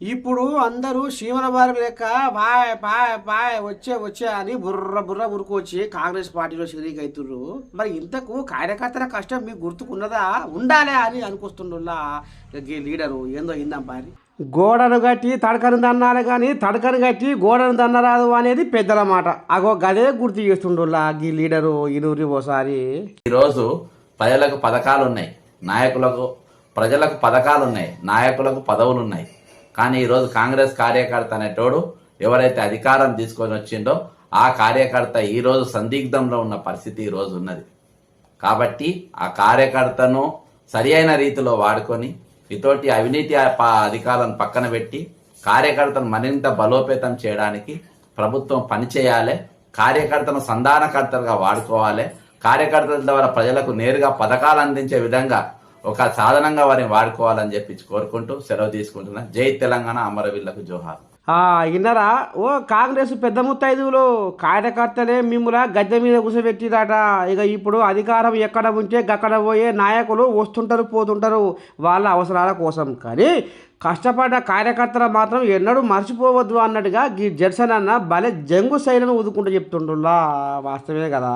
ఇప్పుడు అందరూ శీమల బారు లెక్క పాయ్ పాయ్ పాయ్ వచ్చే వచ్చే అని బుర్ర బుర్ర ఉరుకొచ్చి కాంగ్రెస్ పార్టీలో షరీక్ అవుతుర్రు మరి ఇంతకు కార్యకర్తల కష్టం మీకు గుర్తుకున్నదా? ఉండాలి అని అనుకొస్తుండల్లా ఈ లీడరు. ఏందో ఇందాం పారి గోడను కట్టి తడకను దన్నారు కానీ తడకను కట్టి గోడను దన్నరాదు అనేది పెద్దల మాట. అగో గదే గుర్తు చేస్తుండల్లా ఈ లీడరు ఇనూరి ఓసారి. ఈరోజు ప్రజలకు పథకాలు ఉన్నాయి నాయకులకు ప్రజలకు పథకాలు ఉన్నాయి నాయకులకు పదవులు ఉన్నాయి కానీ ఈరోజు కాంగ్రెస్ కార్యకర్త అనేటోడు ఎవరైతే అధికారం తీసుకొని వచ్చిండో ఆ కార్యకర్త ఈరోజు సందిగ్ధంలో ఉన్న పరిస్థితి ఈరోజు ఉన్నది. కాబట్టి ఆ కార్యకర్తను సరి అయిన రీతిలో వాడుకొని ఇతోటి అవినీతి ప- అధికారులను పక్కన పెట్టి కార్యకర్తను మరింత బలోపేతం చేయడానికి ప్రభుత్వం పనిచేయాలి కార్యకర్తను సంధానకర్తలుగా వాడుకోవాలి కార్యకర్తల ద్వారా ప్రజలకు నేరుగా పథకాలు అందించే విధంగా ఒక సాధనంగా వారిని వాడుకోవాలని చెప్పి కోరుకుంటూ సెలవు తీసుకుంటున్నా. జై తెలంగాణ అమరవీళ్ళకు జోహార్. ఇన్నరా ఓ కాంగ్రెస్ పెద్ద ముత్తైదువులు కార్యకర్తలే మిమ్ముల గద్దె మీద కూర్చోబెట్టిరట ఇక ఇప్పుడు అధికారం ఎక్కడ ఉంటే గక్కడ పోయే నాయకులు వస్తుంటారు పోతుంటారు వాళ్ళ అవసరాల కోసం. కానీ కష్టపడ్డ కార్యకర్తలు మాత్రం ఎన్నడూ మర్చిపోవద్దు అన్నట్టుగా ఈ జడ్సన్ అన్న భలే జంగు శైలిని ఊదుకుంటూ చెప్తుండ్రులా వాస్తవమే కదా?